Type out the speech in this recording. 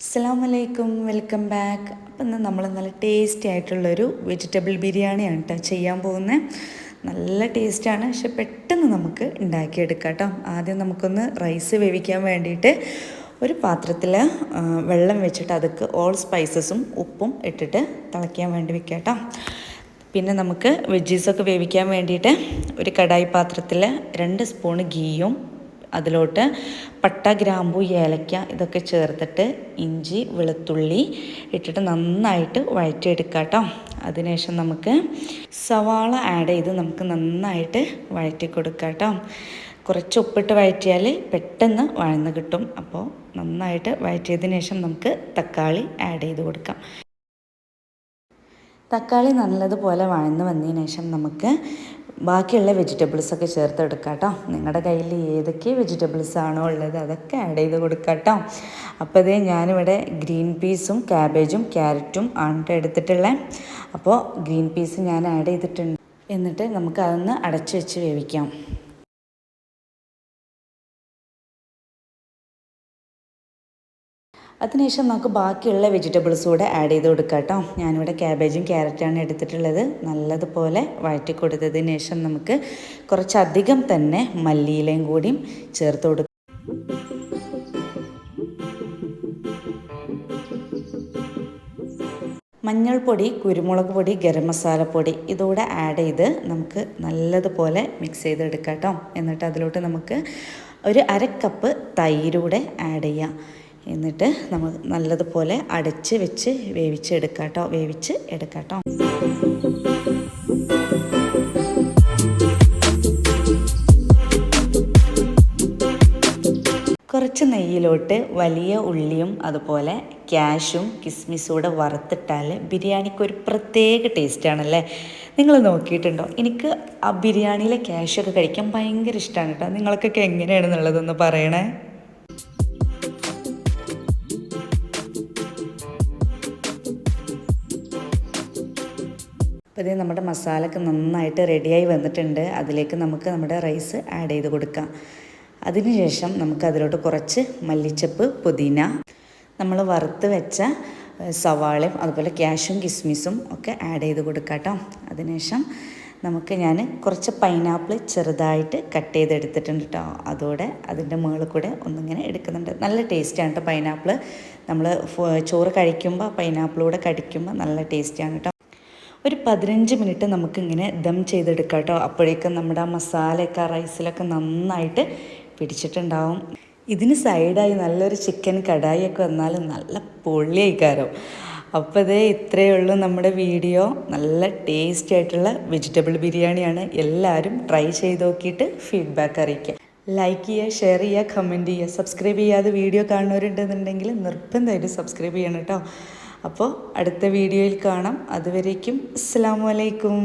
അസ്സാം വലൈക്കും welcome back. അപ്പം ഇന്ന് നമ്മൾ നല്ല ടേസ്റ്റി ആയിട്ടുള്ളൊരു വെജിറ്റബിൾ ബിരിയാണിയാണ് കേട്ടോ ചെയ്യാൻ പോകുന്നത് നല്ല ടേസ്റ്റാണ്. പക്ഷെ പെട്ടെന്ന് നമുക്ക് ഉണ്ടാക്കിയെടുക്കാം കേട്ടോ ആദ്യം നമുക്കൊന്ന് റൈസ് വേവിക്കാൻ വേണ്ടിയിട്ട് ഒരു പാത്രത്തിൽ വെള്ളം വെച്ചിട്ട് അതൊക്കെ ഓൾ സ്പൈസസും ഉപ്പും ഇട്ടിട്ട് തിളയ്ക്കാൻ വേണ്ടി വെക്കാം കേട്ടോ പിന്നെ നമുക്ക് വെജീസൊക്കെ വേവിക്കാൻ വേണ്ടിയിട്ട് ഒരു കടായി പാത്രത്തിൽ രണ്ട് സ്പൂൺ ഗീയും അതിലോട്ട് പട്ട ഗ്രാമ്പു ഏലക്ക ഇതൊക്കെ ചേർത്തിട്ട് ഇഞ്ചി വെളുത്തുള്ളി ഇട്ടിട്ട് നന്നായിട്ട് വഴറ്റിയെടുക്കാം കേട്ടോ. അതിനുശേഷം നമുക്ക് സവാള ആഡ് ചെയ്ത് നമുക്ക് നന്നായിട്ട് വഴറ്റി കൊടുക്കാം കേട്ടോ. കുറച്ച് ഉപ്പിട്ട് വഴറ്റിയാൽ പെട്ടെന്ന് വഴന്ന് കിട്ടും. അപ്പോൾ നന്നായിട്ട് വഴറ്റിയതിന് ശേഷം നമുക്ക് തക്കാളി ആഡ് ചെയ്ത് കൊടുക്കാം. തക്കാളി നല്ലതുപോലെ വഴന്ന് വന്നതിന് ശേഷം നമുക്ക് ബാക്കിയുള്ള വെജിറ്റബിൾസ് ഒക്കെ ചേർത്തെടുക്കാം കേട്ടോ. നിങ്ങളുടെ കയ്യിൽ ഏതൊക്കെ വെജിറ്റബിൾസ് ആണോ ഉള്ളത് അതൊക്കെ ആഡ് ചെയ്ത് കൊടുക്കാം കേട്ടോ. അപ്പോൾ ഇതേ ഞാനിവിടെ ഗ്രീൻ പീസും ക്യാബേജും ക്യാരറ്റും ആണ് ട്ടോ എടുത്തിട്ടുള്ളത് അപ്പോൾ ഗ്രീൻ പീസ് ഞാൻ ആഡ് ചെയ്തിട്ടുണ്ട്. എന്നിട്ട് നമുക്ക് അതൊന്ന് അടച്ചു വെച്ച് വേവിക്കാം. അതിനുശേഷം നമുക്ക് ബാക്കിയുള്ള വെജിറ്റബിൾസ് കൂടെ ആഡ് ചെയ്ത് കൊടുക്കാം കേട്ടോ. ഞാനിവിടെ ക്യാബേജും ക്യാരറ്റാണ് എടുത്തിട്ടുള്ളത്. നല്ലതുപോലെ വഴറ്റി കൊടുത്തതിന് ശേഷം നമുക്ക് കുറച്ചധികം തന്നെ മല്ലിയിലയും കൂടിയും ചേർത്ത് കൊടുക്കാം. മഞ്ഞൾപ്പൊടി കുരുമുളക് പൊടി ഗരം മസാലപ്പൊടി ഇതുകൂടെ ആഡ് ചെയ്ത് നമുക്ക് നല്ലതുപോലെ മിക്സ് ചെയ്തെടുക്കാം കേട്ടോ. എന്നിട്ട് അതിലോട്ട് നമുക്ക് ഒരു അര കപ്പ് തൈരൂടെ ആഡ് ചെയ്യാം. എന്നിട്ട് നമ്മൾ നല്ലതുപോലെ അടച്ച് വെച്ച് വേവിച്ച് എടുക്കാട്ടോ വേവിച്ച് എടുക്കാട്ടോ. കേട്ടോ കുറച്ച് നെയ്യിലോട്ട് വലിയ ഉള്ളിയും അതുപോലെ ക്യാഷും കിസ്മിസും കൂടെ വറുത്തിട്ടാൽ ബിരിയാണിക്ക് ഒരു പ്രത്യേക ടേസ്റ്റാണല്ലേ നിങ്ങൾ നോക്കിയിട്ടുണ്ടോ? എനിക്ക് ആ ബിരിയാണിയിലെ ക്യാഷൊക്കെ കഴിക്കാൻ ഭയങ്കര ഇഷ്ടമാണ് കേട്ടോ. നിങ്ങൾക്കൊക്കെ എങ്ങനെയാണെന്നുള്ളതൊന്ന് പറയണേ. അപ്പോൾ ഇത് നമ്മുടെ മസാലയൊക്കെ നന്നായിട്ട് റെഡിയായി വന്നിട്ടുണ്ട്. അതിലേക്ക് നമുക്ക് നമ്മുടെ റൈസ് ആഡ് ചെയ്ത് കൊടുക്കാം. അതിനുശേഷം നമുക്ക് അതിലോട്ട് കുറച്ച് മല്ലിച്ചപ്പ് പുതിന നമ്മൾ വറുത്ത് വെച്ച സവാളയും അതുപോലെ ക്യാഷും കിസ്മിസും ഒക്കെ ആഡ് ചെയ്ത് കൊടുക്കാം കേട്ടോ അതിനുശേഷം നമുക്ക് ഞാൻ കുറച്ച് പൈനാപ്പിൾ ചെറുതായിട്ട് കട്ട് ചെയ്തെടുത്തിട്ടുണ്ട് കേട്ടോ അതോടെ അതിന്റെ മുകളിൽ കൂടെ ഒന്നിങ്ങനെ എടുക്കുന്നുണ്ട്. നല്ല ടേസ്റ്റാണ് കേട്ടോ പൈനാപ്പിൾ. നമ്മൾ ചോറ് കഴിക്കുമ്പോൾ പൈനാപ്പിളൂടെ കടിക്കുമ്പോൾ നല്ല ടേസ്റ്റാണ് കേട്ടോ ഒരു പതിനഞ്ച് മിനിറ്റ് നമുക്കിങ്ങനെ ദം ചെയ്തെടുക്കാം കേട്ടോ. അപ്പോഴേക്കും നമ്മുടെ ആ മസാലയൊക്കെ റൈസിലൊക്കെ നന്നായിട്ട് പിടിച്ചിട്ടുണ്ടാവും. ഇതിന് സൈഡായി നല്ലൊരു ചിക്കൻ കടായിയൊക്കെ വന്നാൽ നല്ല പൊള്ളിയായിക്കാരോ അപ്പോൾ ഇതേ ഇത്രയേ ഉള്ളൂ നമ്മുടെ വീഡിയോ. നല്ല ടേസ്റ്റി ആയിട്ടുള്ള വെജിറ്റബിൾ ബിരിയാണിയാണ്. എല്ലാവരും ട്രൈ ചെയ്ത് നോക്കിയിട്ട് ഫീഡ്ബാക്ക് അറിയിക്കുക. ലൈക്ക് ചെയ്യുക ഷെയർ ചെയ്യുക കമന്റ് ചെയ്യുക. സബ്സ്ക്രൈബ് ചെയ്യാതെ വീഡിയോ കാണുന്നവരുണ്ടെന്നുണ്ടെങ്കിൽ നിർബന്ധമായിട്ട് സബ്സ്ക്രൈബ് ചെയ്യണം കേട്ടോ. അപ്പോൾ അടുത്ത വീഡിയോയിൽ കാണാം. അതുവരേക്കും അസ്സാം വലൈക്കും